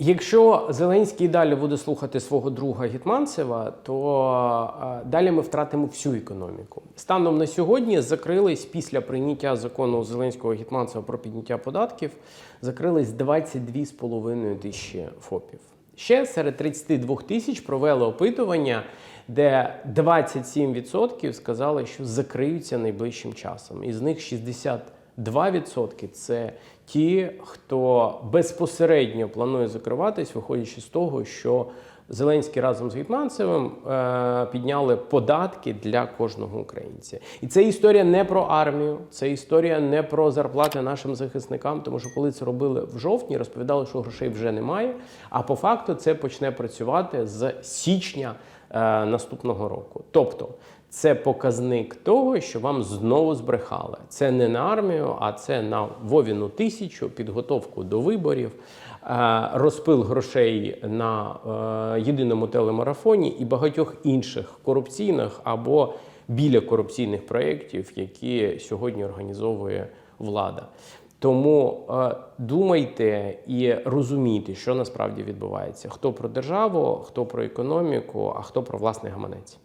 Якщо Зеленський далі буде слухати свого друга Гетманцева, то е, далі ми втратимо всю економіку. Станом на сьогодні закрились після прийняття закону Зеленського Гетманцева про підняття податків, закрились 22,5 тисячі ФОПів. Ще серед 32 тисяч провели опитування, де 27% сказали, що закриються найближчим часом. Із них 62% це ті, хто безпосередньо планує закриватись, виходячи з того, що Зеленський разом з Гетманцевим е, підняли податки для кожного українця. І це історія не про армію, це історія не про зарплати нашим захисникам, тому що коли це робили в жовтні, розповідали, що грошей вже немає. А по факту це почне працювати з січня наступного року. Тобто це показник того, що вам знову збрехали. Це не на армію, а це на Вовіну тисячу, підготовку до виборів, е, розпил грошей на е, єдиному телемарафоні і багатьох інших корупційних або біля корупційних проєктів, які сьогодні організовує влада. Тому е, думайте і розумійте, що насправді відбувається: хто про державу, хто про економіку, а хто про власний гаманець.